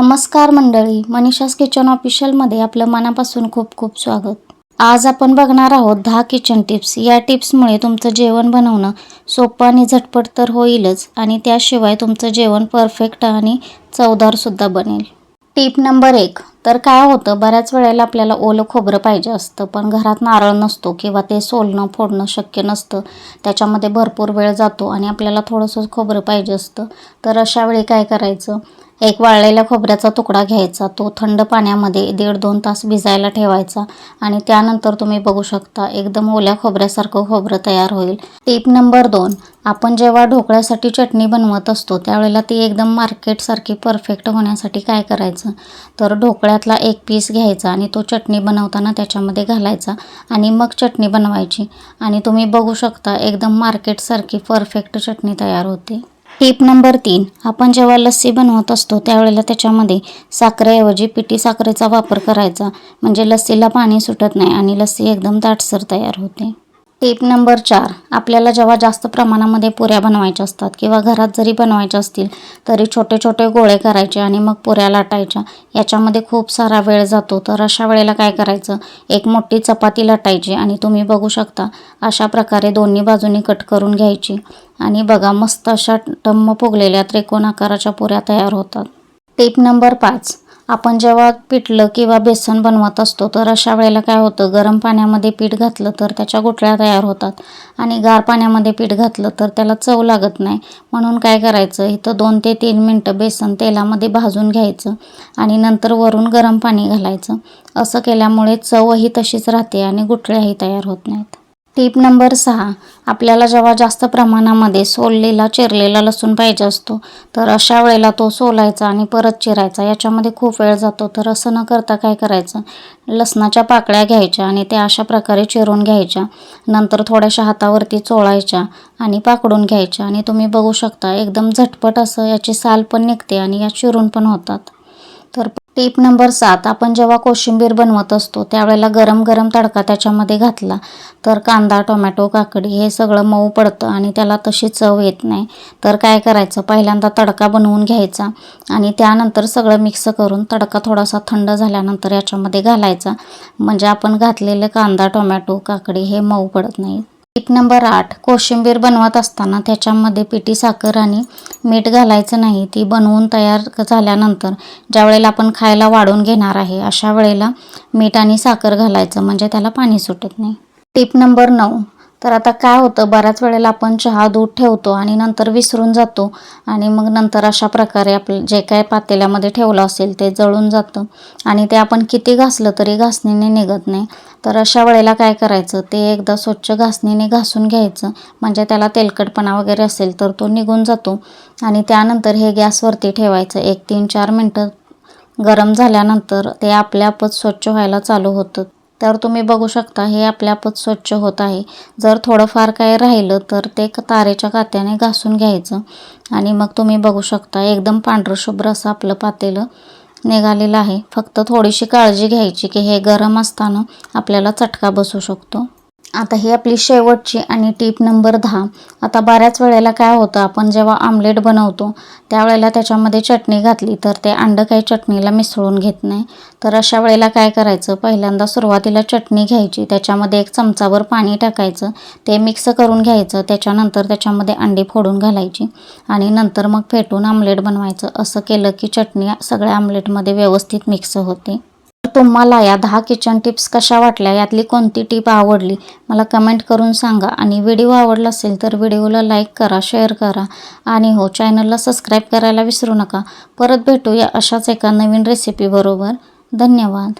नमस्कार मंडळी मनीषास किचन ऑफिशियलमध्ये आपलं मनापासून खूप खूप स्वागत. आज आपण बघणार आहोत दहा किचन टिप्स या टिप्समुळे तुमचं जेवण बनवणं सोपं आणि झटपट तर होईलच आणि त्याशिवाय तुमचं जेवण परफेक्ट आणि चवदारसुद्धा बनेल. टिप नंबर एक तर काय होतं बऱ्याच वेळेला आपल्याला ओलं खोबरं पाहिजे असतं पण घरात नारळ नसतो किंवा ते सोलणं फोडणं शक्य नसतं. त्याच्यामध्ये भरपूर वेळ जातो आणि आपल्याला थोडंसं खोबरं पाहिजे असतं. तर अशा वेळी काय करायचं एक वाळलेल्या खोबऱ्याचा तुकडा घ्यायचा तो थंड पाण्यामध्ये दीड दोन तास भिजायला ठेवायचा आणि त्यानंतर तुम्ही बघू शकता एकदम ओल्या खोबऱ्यासारखं खोबरं तयार होईल. टीप नंबर दोन आपण जेव्हा ढोकळ्यासाठी चटणी बनवत असतो त्यावेळेला ती एकदम मार्केटसारखी परफेक्ट होण्यासाठी काय करायचं? तर ढोकळ्यातला एक पीस घ्यायचा आणि तो चटणी बनवताना त्याच्यामध्ये घालायचा आणि मग चटणी बनवायची. आणि तुम्ही बघू शकता एकदम मार्केटसारखी परफेक्ट चटणी तयार होते. टिप नंबर तीन. आपण जेव्हा लस्सी बनवत असतो त्यावेळेला त्याच्यामध्ये साखरेऐवजी पिठी साखरेचा वापर करायचा. म्हणजे लस्सीला पाणी सुटत नाही आणि लस्सी एकदम दाटसर तयार होते. टिप नंबर चार. आपल्याला जेव्हा जास्त प्रमाणामध्ये पुऱ्या बनवायच्या असतात किंवा घरात जरी बनवायच्या असतील तरी छोटे छोटे गोळे करायचे आणि मग पुऱ्या लाटायच्या. याच्यामध्ये खूप सारा वेळ जातो. तर अशा वेळेला काय करायचं? एक मोठी चपाती लाटायची आणि तुम्ही बघू शकता अशा प्रकारे दोन्ही बाजूनी कट करून घ्यायची. आणि बघा मस्त अशा टम्म फुगलेल्या त्रिकोण आकाराच्या पुऱ्या तयार होतात. टिप नंबर पाच. आपण जेव्हा पिठलं किंवा बेसन बनवत असतो तर अशा वेळेला काय होतं गरम पाण्यामध्ये पीठ घातलं तर त्याच्या गुठळ्या तयार होतात आणि गार पाण्यामध्ये पीठ घातलं तर त्याला चव लागत नाही. म्हणून काय करायचं इथं दोन ते तीन मिनटं बेसन तेलामध्ये भाजून घ्यायचं आणि नंतर वरून गरम पाणी घालायचं. असं केल्यामुळे चवही तशीच राहते आणि गुठळ्याही तयार होत नाहीत. टीप नंबर सहा. आपल्याला जेव्हा जास्त प्रमाणामध्ये सोललेला चिरलेला लसूण पाहिजे असतो तर अशा वेळेला तो सोलायचा आणि परत चिरायचा. याच्यामध्ये खूप वेळ जातो तर असं न करता काय करायचं? लसणाच्या पाकळ्या घ्यायच्या आणि त्या अशा प्रकारे चिरून घ्यायच्या. नंतर थोड्याशा हातावरती चोळायच्या आणि पाकडून घ्यायच्या. आणि तुम्ही बघू शकता एकदम झटपट असं याची साल पण निघते आणि या चिरून पण होतात. तर टीप नंबर सात आपण जेव्हा कोशिंबीर बनवत असतो त्यावेळेला गरम गरम तडका त्याच्यामध्ये घातला. तर कांदा टोमॅटो काकडी हे सगळं मऊ पडतं आणि त्याला तशी चव येत नाही. तर काय करायचं? पहिल्यांदा तडका बनवून घ्यायचा आणि त्यानंतर सगळं मिक्स करून तडका थोडासा थंड झाल्यानंतर याच्यामध्ये घालायचा. म्हणजे आपण घातलेले कांदा टोमॅटो काकडी हे मऊ पडत नाही. टीप नंबर आठ कोशिंबीर बनवत असताना त्याच्यामध्ये पिठी साखर आणि मीठ घालायचं नाही. ती बनवून तयार झाल्यानंतर ज्या वेळेला आपण खायला वाढून घेणार आहे अशा वेळेला मीठ आणि साखर घालायचं म्हणजे त्याला पाणी सुटत नाही. टीप नंबर नऊ तर आता काय होतं बऱ्याच वेळेला आपण चहा दूध ठेवतो आणि नंतर विसरून जातो आणि मग नंतर अशा प्रकारे आपलं जे काय पातेल्यामध्ये ठेवलं असेल ते जळून जातं आणि ते आपण किती घासलं तरी घासणीने निघत नाही. तर अशा वेळेला काय करायचं ते एकदा स्वच्छ घासणीने घासून घ्यायचं. म्हणजे त्याला तेलकटपणा वगैरे असेल तर तो निघून जातो आणि त्यानंतर हे गॅसवरती ठेवायचं एक तीन चार मिनटं. गरम झाल्यानंतर ते आपल्यापच स्वच्छ व्हायला चालू होतं. तर तुम्ही बघू शकता हे आपल्यापत स्वच्छ होत आहे. जर थोडंफार काय राहिलं तर ते तारेच्या कात्याने घासून घ्यायचं. आणि मग तुम्ही बघू शकता एकदम पांढरं शुभ्र असं आपलं पातेलं निघालेलं आहे. फक्त थोडीशी काळजी घ्यायची की हे गरम असताना आपल्याला चटका बसू शकतो. आता ही आपली शेवटची आणि टीप नंबर दहा. आता बऱ्याच वेळेला काय होतं आपण जेव्हा आमलेट बनवतो त्यावेळेला त्याच्यामध्ये चटणी घातली तर ते अंडं काही चटणीला मिसळून घेत नाही. तर अशा वेळेला काय करायचं पहिल्यांदा सुरुवातीला चटणी घ्यायची त्याच्यामध्ये एक चमचाभर पाणी टाकायचं ते मिक्स करून घ्यायचं त्याच्यानंतर त्याच्यामध्ये अंडी फोडून घालायची आणि नंतर मग फेटून आमलेट बनवायचं. असं केलं की चटणी सगळ्या आमलेटमध्ये व्यवस्थित मिक्स होते. तुम्हाला या दहा किचन टिप्स कशा वाटल्या? यातली कोणती टिप आवडली? मला कमेंट करून सांगा. आणि व्हिडिओ आवडला असेल तर व्हिडिओला लाईक करा शेअर करा. आणि हो चॅनलला सबस्क्राईब करायला विसरू नका. परत भेटूया अशाच एका नवीन रेसिपीबरोबर धन्यवाद.